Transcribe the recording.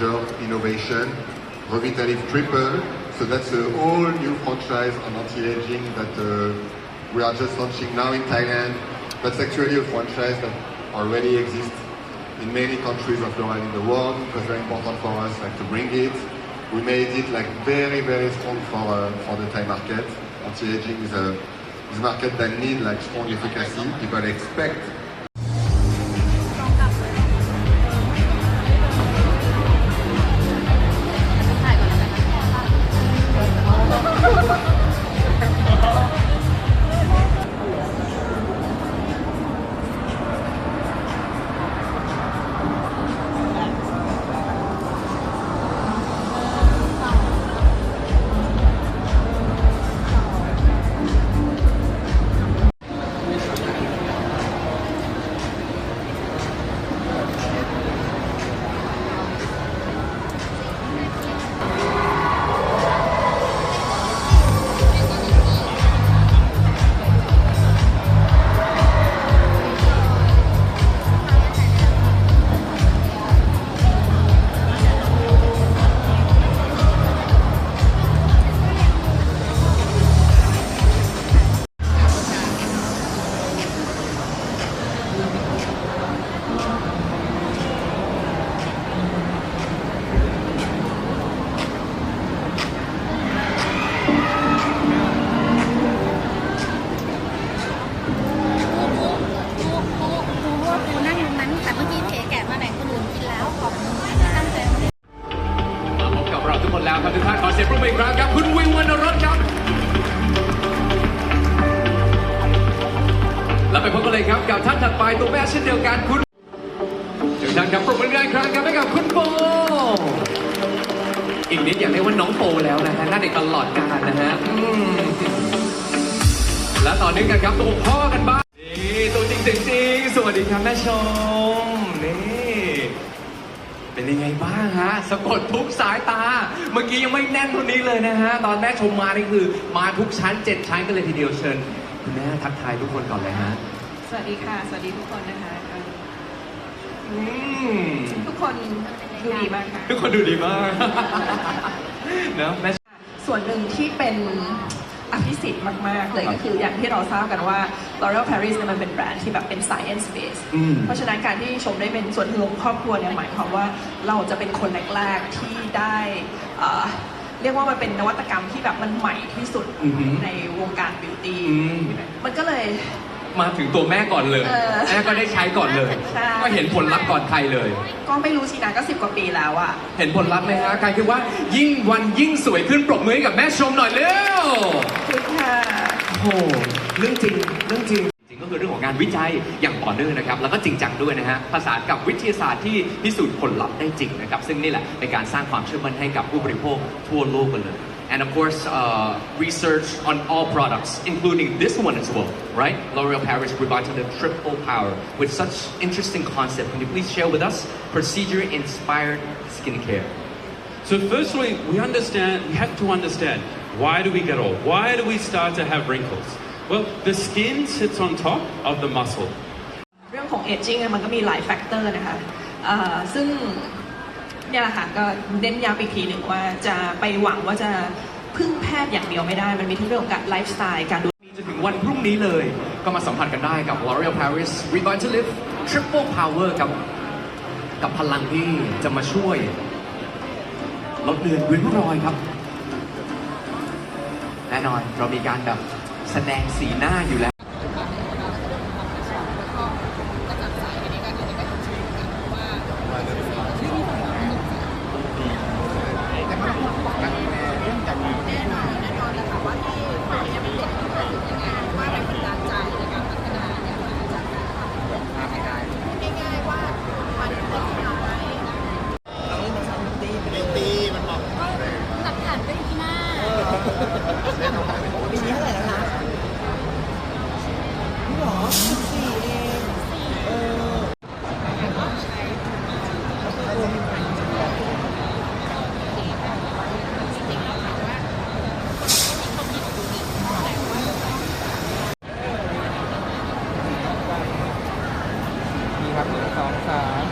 innovation, Revitalift Triple. So that's a whole new franchise on anti-aging that uh, we are just launching now in Thailand. That's actually a franchise that already exists in many countries of L'Oréal in the world. It was very important for us like to bring it. We made it like very very strong for uh, for the Thai market. Anti-aging is a is a market that need like strong efficacy. People expect มืออีกครั้งครับคุณวิววรรณรสครับ แล้วไปพบกันเลยครับกับท่านถัดไปตัวแม่เช่นเดียวกันคุณเชิญท่านครับปรบมืออีกครั้งครับให้กับคุณโปอีกนิดอยากเรียกว่าน้องโปแล้วนะฮะหน้าเด็กตลอดกาลนะฮะอืมและต่อเนื่องกันครับตัวพ่อกันบ้างนี่ตัวจริงจริงๆสวัสดีครับแม่ชม เป็นยังไงบ้างฮะสะกดทุกสายตา เมื่อกี้ยังไม่แน่นเท่านี้เลยนะฮะ ตอนแม่ชมมานี่คือ มาทุกชั้นเจ็ดชั้นกันเลยทีเดียวเชิญคุณแม่ทักทายทุกคนก่อนเลยฮะ สวัสดีค่ะ สวัสดีทุกคนนะคะเอ่ออืมทุกคนดูดีมากค่ะทุกคนดูดีมากเนอะแม่ส่วนหนึ่งที่เป็น อภิสิทธิ์มาก ๆ เลยก็คืออย่างที่เราทราบกันว่า L'Oreal Paris เนี่ยมันเป็นแบรนด์ที่แบบเป็น science based อืม เพราะฉะนั้นการที่ชมได้เป็นส่วนหนึ่งของครอบครัวเนี่ยหมายความว่าเราจะเป็นคนแรก ๆ ที่ได้เอ่อเรียกว่ามันเป็นนวัตกรรมที่แบบมันใหม่ที่สุดอือหือในวงการบิวตี้อืม มันก็เลย มาถึงตัวแม่ก่อนเลย เออแม่ก็ได้ใช้ก่อนเลย ใช่ ก็เห็นผลลัพธ์ก่อนใครเลย ก็ไม่รู้สินะก็สิบกว่าปีแล้วอะเห็นผลลัพธ์ไหมฮะการคิดว่ายิ่งวันยิ่งสวยขึ้นปรบมือให้กับแม่ชมหน่อยเร็ว คือค่ะ โอ้โหเรื่องจริง เรื่องจริง จริงก็คือเรื่องของงานวิจัยอย่างต่อเนื่องนะครับ แล้วก็จริงจังด้วยนะฮะ ผสานกับวิทยาศาสตร์ที่พิสูจน์ผลลัพธ์ได้จริงนะครับ ซึ่งนี่แหละเป็นการสร้างความเชื่อมั่นให้กับผู้บริโภคทั่วโลกกันเลย and of course uh, research on all products including this one as well right L'Oreal Paris Revitalift Triple Power with such interesting concept can you please share with us procedure inspired skincare So firstly, we understand, we have to understand, why do we get old? Why do we start to have wrinkles? Well, the skin sits on top of the muscle. เรื่องของเอจจิ้งมันก็มีหลายแฟกเตอร์นะคะเอ่อซึ่ง เนี่ยแหละค่ะก็เน้นย้ำอีกทีหนึ่งว่าจะไปหวังว่าจะพึ่งแพทย์อย่างเดียวไม่ได้ มันมีทั้งเรื่องของการไลฟ์สไตล์การดู จนถึงวันพรุ่งนี้เลย ก็มาสัมผัสกันได้กับ L'Oreal Paris Revitalift Triple Power กับกับพลังที่จะมาช่วยลดเลือนริ้วรอยครับ แน่นอนเรามีการแบบแสดงสีหน้าอยู่แล้ว หนึ่งสองสาม